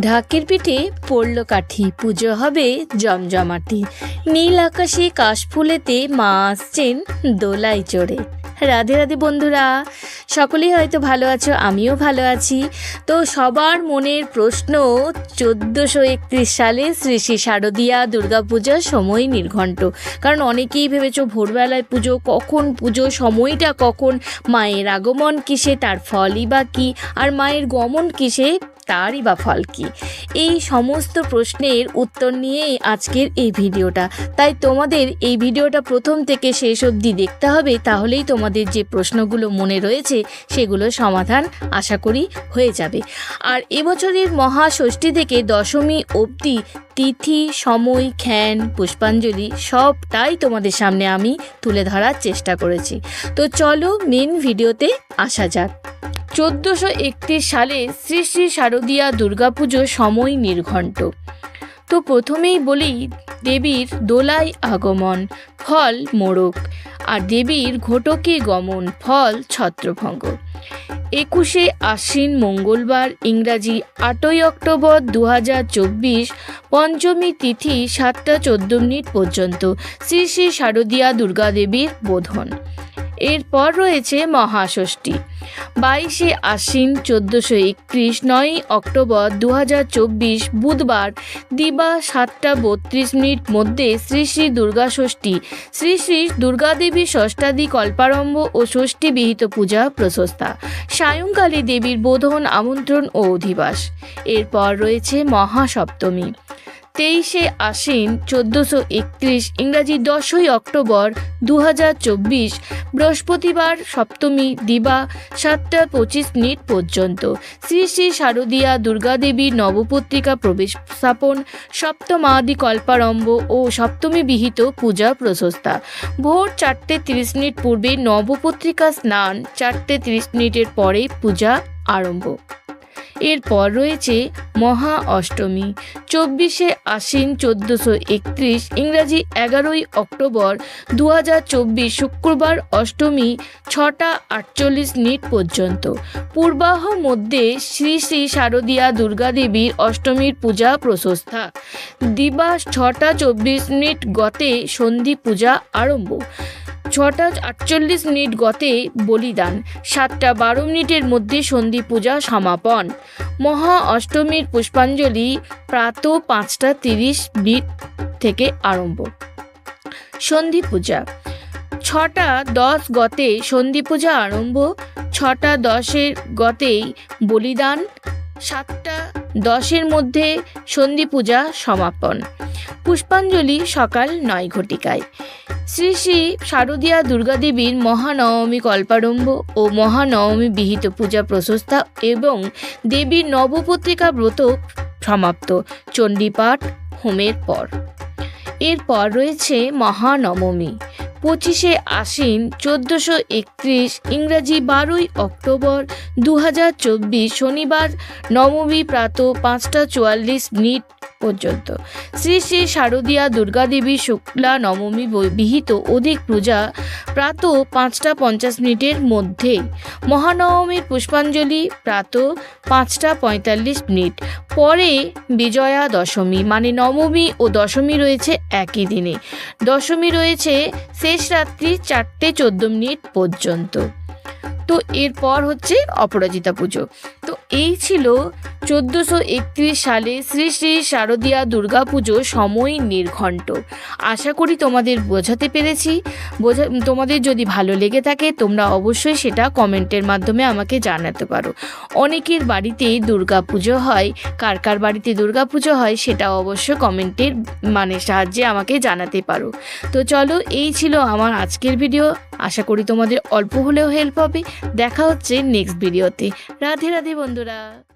ঢাকের পিঠে পড়ল কাঠি। পুজো হবে জমজমাটি। নীল আকাশে কাশফুলেতে মা আসছেন দোলাই চড়ে। রাধে রাধে বন্ধুরা, সকলেই হয়তো ভালো আছো, আমিও ভালো আছি। তো সবার মনের প্রশ্ন, চোদ্দোশো একত্রিশ সালে শ্রী শ্রী শারদীয়া দুর্গাপূজার সময় নির্ঘণ্ট। কারণ অনেকেই ভেবেছো ভোরবেলায় পুজো, কখন পুজো, সময়টা কখন, মায়ের আগমন কিসে, তার ফলই বা কী, আর মায়ের গমন কিসে তারই বা ফল কী? এই সমস্ত প্রশ্নের উত্তর নিয়েই আজকের এই ভিডিওটা। তাই তোমাদের এই ভিডিওটা প্রথম থেকে শেষ অবধি দেখতে হবে, তাহলেই তোমাদের যে প্রশ্নগুলো মনে রয়েছে, সেগুলো সমাধান আশা করি হয়ে যাবে। আর এবছরের মহাষষ্ঠী থেকে দশমী অবধি তিথি, সময়, খ্যান, পুষ্পাঞ্জলি সবটাই তোমাদের সামনে আমি তুলে ধরার চেষ্টা করেছি। তো চলো মেন ভিডিওতে আসা যাক। চোদ্দোশো সালে শ্রী শ্রী শারদীয়া দুর্গাপুজো সময় নির্ঘণ্ট। তো প্রথমেই বলি দেবীর দোলাই আগমন, ফল মোড়ক, আর দেবীর ঘটকে গমন, ফল ছত্রভঙ্গ। একুশে আশ্বিন মঙ্গলবার ইংরাজি আটই অক্টোবর দু পঞ্চমী তিথি সাতটা চোদ্দ মিনিট পর্যন্ত শ্রী শ্রী শারদীয়া দুর্গাদেবীর বোধন। এরপর রয়েছে মহাষষ্ঠী। বাইশে আশ্বিন চোদ্দোশো একত্রিশ, নয়ই অক্টোবর দু হাজার চব্বিশ, বুধবার দিবা সাতটা বত্রিশ মিনিট মধ্যে শ্রী শ্রী দুর্গা ষষ্ঠী। শ্রী শ্রী দুর্গাদেবী ষষ্ঠাদি কল্পারম্ভ ও ষষ্ঠী বিহিত পূজা প্রশস্তা। সায়ংকালে দেবীর বোধন আমন্ত্রণ ও অধিবাস। এরপর রয়েছে মহাসপ্তমী। তেইশে আশ্বিন চোদ্দোশো একত্রিশ ইংরাজি দশই অক্টোবর দু হাজার চব্বিশ বৃহস্পতিবার সপ্তমী দিবা সাতটা পঁচিশ মিনিট পর্যন্ত। শ্রী শ্রী শারদীয়া দুর্গাদেবীর নবপত্রিকা প্রবেশ স্থাপন সপ্তমাদি কল্পারম্ভ ও সপ্তমী বিহিত পূজা প্রশস্তা। ভোর চারটে তিরিশ মিনিট পূর্বে নবপত্রিকা স্নান, চারটে তিরিশ মিনিটের পরে পূজা আরম্ভ। এরপর রয়েছে মহা অষ্টমী। চব্বিশে আশ্বিন চোদ্দোশো একত্রিশ, ইংরাজি এগারোই অক্টোবর দু হাজার চব্বিশ শুক্রবার অষ্টমী ছটা আটচল্লিশ মিনিট পর্যন্ত। পূর্বাহ মধ্যে শ্রী শ্রী শারদীয়া দুর্গাদেবীর অষ্টমীর পূজা প্রশস্তা। দিবাস ছটা চব্বিশ মিনিট গতে সন্ধি পূজা আরম্ভ। ছটা আটচল্লিশ মিনিট গতে বলিদান, সাতটা বারো মিনিটের মধ্যে সন্ধি পূজা সমাপন। মহা অষ্টমীর পুষ্পাঞ্জলি প্রাত পাঁচটা তিরিশ মিনিট থেকে আরম্ভ। সন্ধি পূজা, ছটা দশ গতে সন্ধি পূজা আরম্ভ, ছটা দশের গতেই বলিদান, সাতটা দশের মধ্যে সন্ধি পূজা সমাপন। পুষ্পাঞ্জলি সকাল নয় ঘটিকায়। শ্রী শ্রী শারদীয়া দুর্গাদেবীর মহানবমী কল্পারম্ভ ও মহানবমী বিহিত পূজা প্রশস্তা এবং দেবীর নবপত্রিকা ব্রত সমাপ্ত। চণ্ডীপাঠ, হোমের পর। এরপর রয়েছে মহানবমী। পঁচিশে আশ্বিন চোদ্দোশো একত্রিশ ইংরাজি বারোই অক্টোবর দু হাজার চব্বিশ শনিবার নবমী প্রাত পাঁচটা চুয়াল্লিশ মিনিট পর্যন্ত। শ্রী শ্রী শারদীয়া দুর্গাদেবী শুক্লা নবমী বিহিত অধিক পূজা প্রাত পাঁচটা পঞ্চাশ মিনিটের মধ্যে মহানবমীর পুষ্পাঞ্জলি প্রাত পাঁচটা পঁয়তাল্লিশ মিনিট। পরে বিজয়া দশমী মানে নবমী ও দশমী রয়েছে একই দিনে। দশমী রয়েছে শেষ রাত্রি চারটে চোদ্দ মিনিট পর্যন্ত। তো এরপর হচ্ছে অপরাজিতা পুজো। তো এই ছিল চোদ্দোশো সালে শ্রী শ্রী শারদীয়া দুর্গা পুজো সময় নির্ঘণ্ট। আশা করি তোমাদের বোঝাতে পেরেছি। বোঝা তোমাদের যদি ভালো লেগে থাকে, তোমরা অবশ্যই সেটা কমেন্টের মাধ্যমে আমাকে জানাতে পারো। অনেকের বাড়িতেই দুর্গা পুজো হয়। কার কার বাড়িতে দুর্গা পুজো হয়, সেটা অবশ্য কমেন্টের মানে সাহায্যে আমাকে জানাতে পারো। তো চলো, এই ছিল আমার আজকের ভিডিও। আশা করি তোমাদের অল্প হলেও হেল্প হবে। দেখা হচ্ছে নেক্সট ভিডিওতে রাধে রাধে বন্ধুরা।